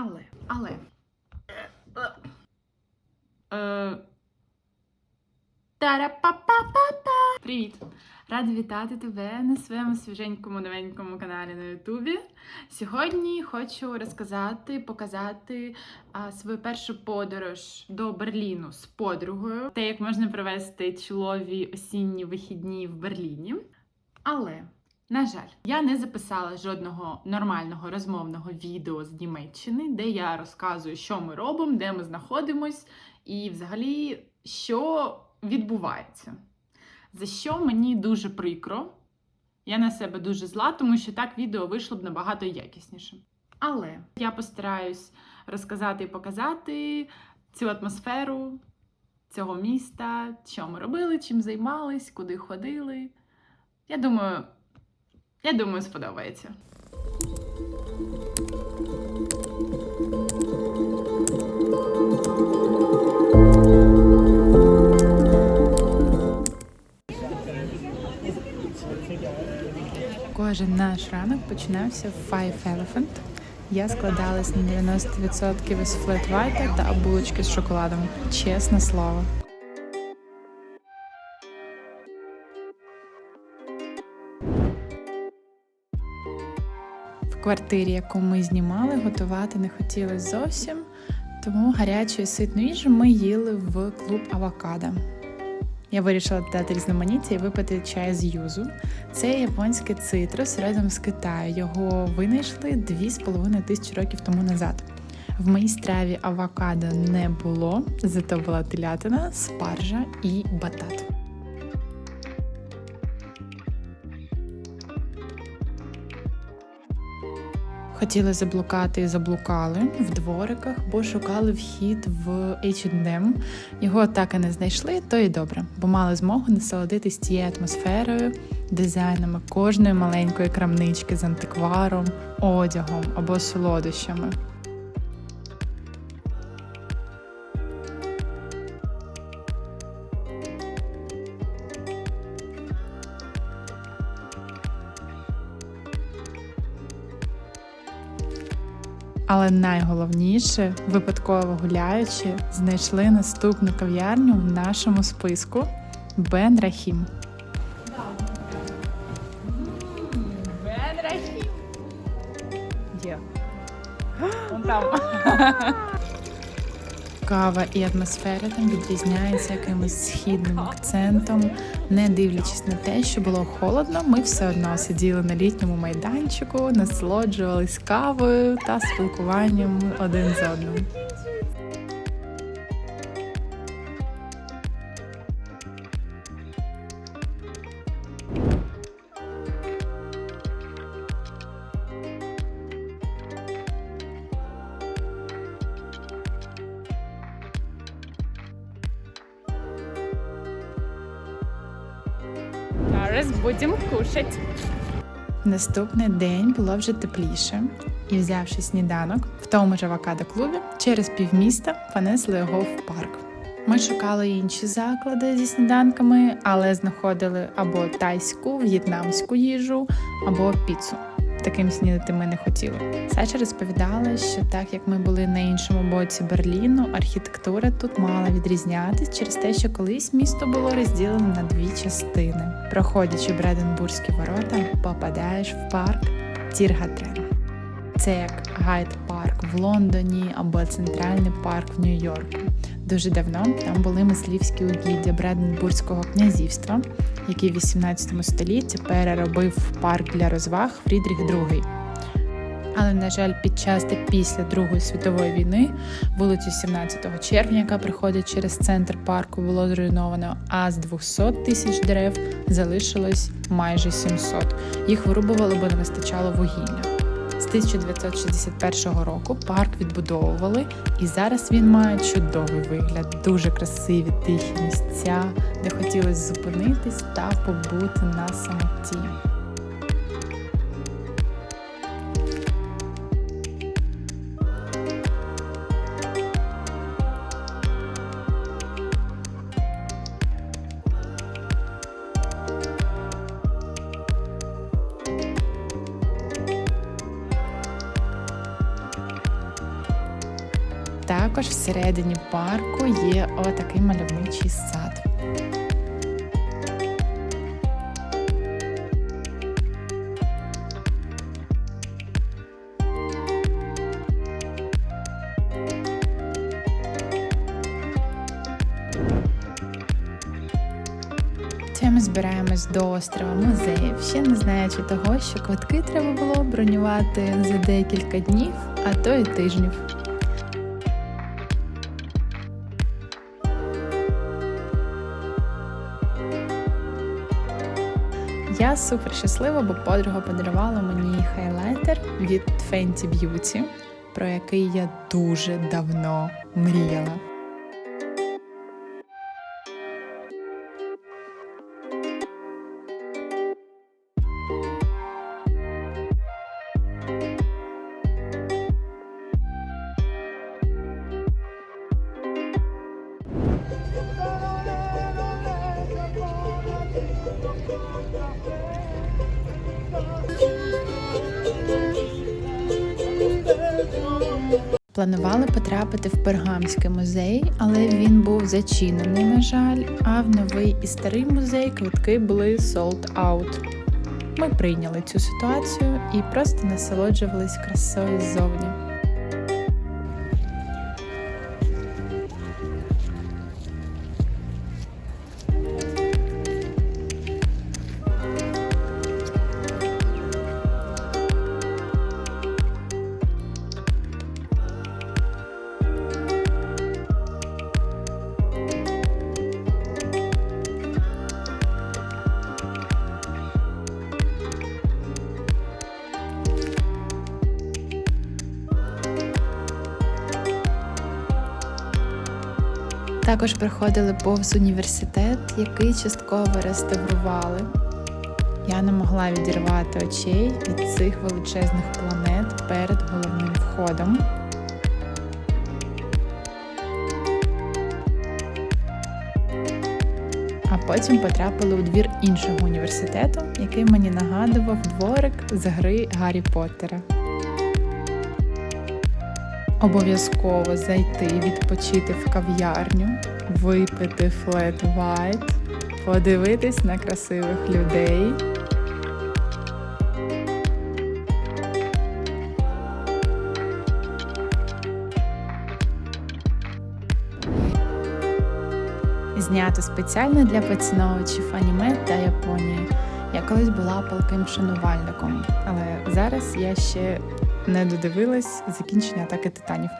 Але, але. Е, Тара-па-па-па-па! Привіт! Рада вітати тебе на своєму свіженькому новенькому каналі на Ютубі. Сьогодні хочу розказати, показати а, свою першу подорож до Берліну з подругою, те, як можна провести чолові осінні вихідні в Берліні. Але на жаль, я не записала жодного нормального розмовного відео з Німеччини, де я розказую, що ми робимо, де ми знаходимось, і взагалі, що відбувається. За що мені дуже прикро. Я на себе дуже зла, тому що так відео вийшло б набагато якісніше. Але я постараюсь розказати і показати цю атмосферу цього міста, що ми робили, чим займались, куди ходили. Я думаю, я думаю, сподобається. Кожен наш ранок починався в Five Elephant. Я складалась на 90% із флет-вайта та булочки з шоколадом. Чесне слово. Квартирі, яку ми знімали, готувати не хотілося зовсім, тому гарячу і ситну їжу ми їли в клуб Авокадо. Я вирішила додати різноманіття і випити чай з юзу. Це японський цитрус родом з Китаю. Його винайшли 2,5 тисячі років тому назад. В моїй страві авокадо не було, зато була телятина, спаржа і батат. Хотіли заблукати і заблукали в двориках, бо шукали вхід в H&M. Його так і не знайшли, то і добре, бо мали змогу насолодитись цією атмосферою, дизайнами кожної маленької крамнички з антикваром, одягом або солодощами. Але найголовніше, випадково гуляючи, знайшли наступну кав'ярню в нашому списку Бен Рахім. Бен Рахім. Там. Кава і атмосфера там відрізняється якимось східним акцентом. Не дивлячись на те, що було холодно, ми все одно сиділи на літньому майданчику, насолоджувались кавою та спілкуванням один з одним. Зараз будемо кушати. Наступний день було вже тепліше, і, взявши сніданок в тому ж авокадо клубі, через півміста понесли його в парк. Ми шукали інші заклади зі сніданками, але знаходили або тайську, в'єтнамську їжу, або піцу. Таким снідати ми не хотіли. Сача розповідала, що так як ми були на іншому боці Берліну, архітектура тут мала відрізнятись через те, що колись місто було розділено на дві частини. Проходячи Бреденбурзькі ворота, попадаєш в парк Тіргатрен. Це як Гайд парк в Лондоні або Центральний парк в Нью-Йорку. Дуже давно там були мисливські угіддя Бреденбурзького князівства, який в 18 столітті переробив парк для розваг Фрідріх II. Але, на жаль, під час та після Другої світової війни вулицю 17 червня, яка приходить через центр парку, було зруйновано, а з 200 тисяч дерев залишилось майже 700. Їх вирубували, бо не вистачало вугілля. З 1961 року парк відбудовували, і зараз він має чудовий вигляд, дуже красиві тихі місця, де хотілося зупинитись та побути на самоті. Також всередині парку є отакий мальовничий сад. Це ми збираємось до острова музеїв, ще не знаючи того, що квитки треба було бронювати за декілька днів, а то й тижнів. Я супер щаслива, бо подруга подарувала мені хайлайтер від Fenty Beauty, про який я дуже давно мріяла. Планували потрапити в Пергамський музей, але він був зачинений, на жаль. А в новий і старий музей квитки були sold out. Ми прийняли цю ситуацію і просто насолоджувались красою ззовні. Також проходили повз університет, який частково реставрували. Я не могла відірвати очей від цих величезних планет перед головним входом. А потім потрапили у двір іншого університету, який мені нагадував дворик з гри Гаррі Поттера. Обов'язково зайти відпочити в кав'ярню, випити флет вайт, подивитись на красивих людей. Знято спеціально для поціновувачів аніме та Японії. Я колись була палким шанувальником, але зараз я ще не додивилась закінчення атаки титанів.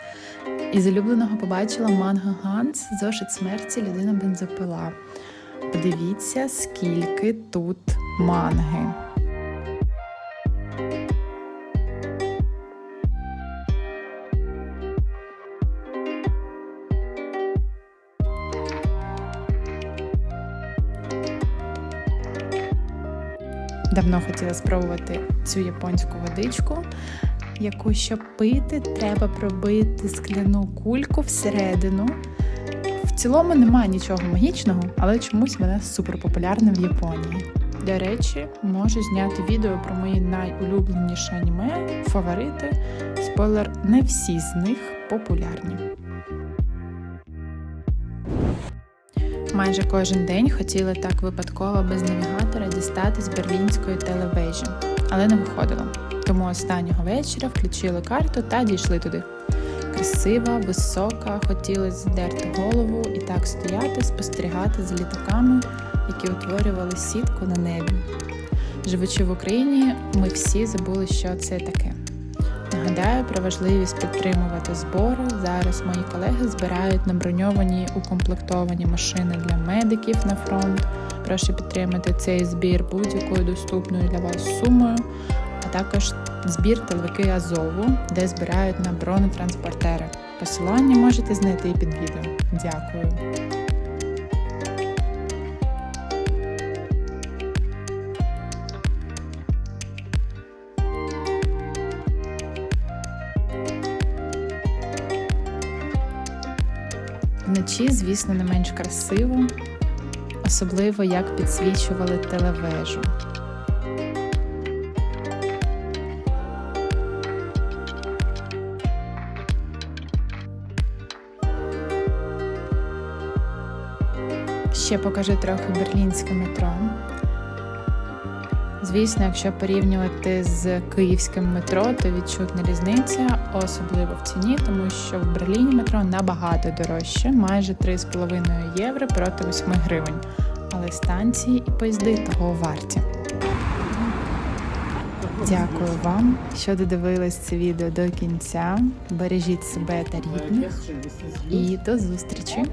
Із улюбленого побачила манга Ганс, зошит смерті людина бензопила. Подивіться, скільки тут манги. Давно хотіла спробувати цю японську водичку, яку щоб пити, треба пробити скляну кульку всередину. В цілому немає нічого магічного, але чомусь вона супер популярна в Японії. До речі, можу зняти відео про мої найулюбленіші аніме, фаворити. Спойлер, не всі з них популярні. Майже кожен день хотіли так випадково без навігатора дістати з берлінської телевежі, але не виходило. Тому останнього вечора включили карту та дійшли туди. Красива, висока, хотілося здерти голову і так стояти, спостерігати за літаками, які утворювали сітку на небі. Живучи в Україні, ми всі забули, що це таке. Нагадаю про важливість підтримувати збори. Зараз мої колеги збирають на броньовані укомплектовані машини для медиків на фронт. Прошу підтримати цей збір будь-якою доступною для вас сумою, а також збір тиловики Азову, де збирають на бронетранспортери. Посилання можете знайти під відео. Дякую. Вночі, звісно, не менш красиво, особливо як підсвічували телевежу. Ще покажу трохи берлінське метро. Звісно, якщо порівнювати з київським метро, то відчутна різниця, особливо в ціні, тому що в Берліні метро набагато дорожче, майже 3,5 євро проти 8 гривень. Але станції і поїзди того варті. Дякую вам, що додивились це відео до кінця. Бережіть себе та рідних і до зустрічі!